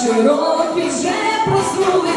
широкі вже проснули.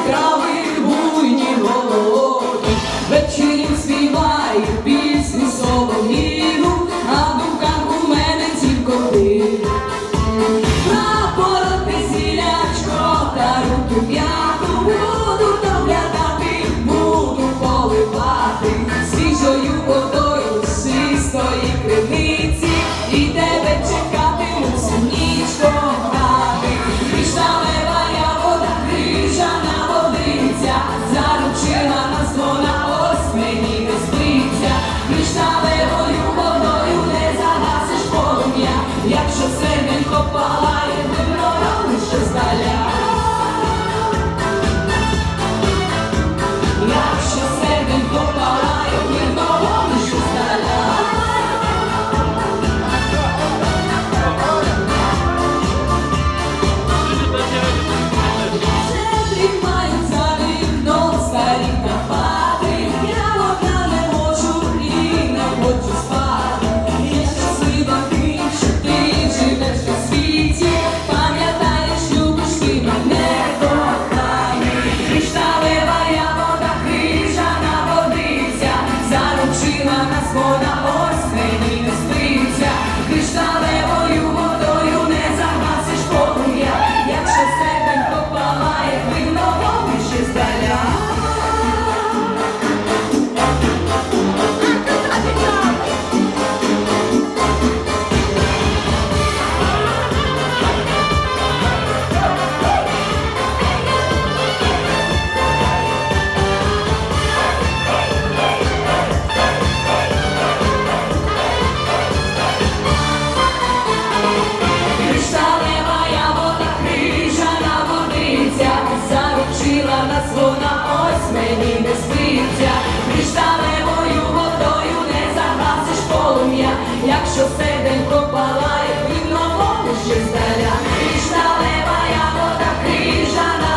якщо цей день пропалає, він новому ще здаля. Річна лева ягода, крижана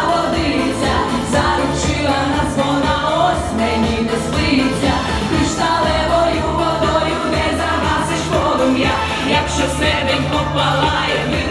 заручила нас ось мені не спиться. Кришталевою водою не загасиш полум'я, якщо все день попалає.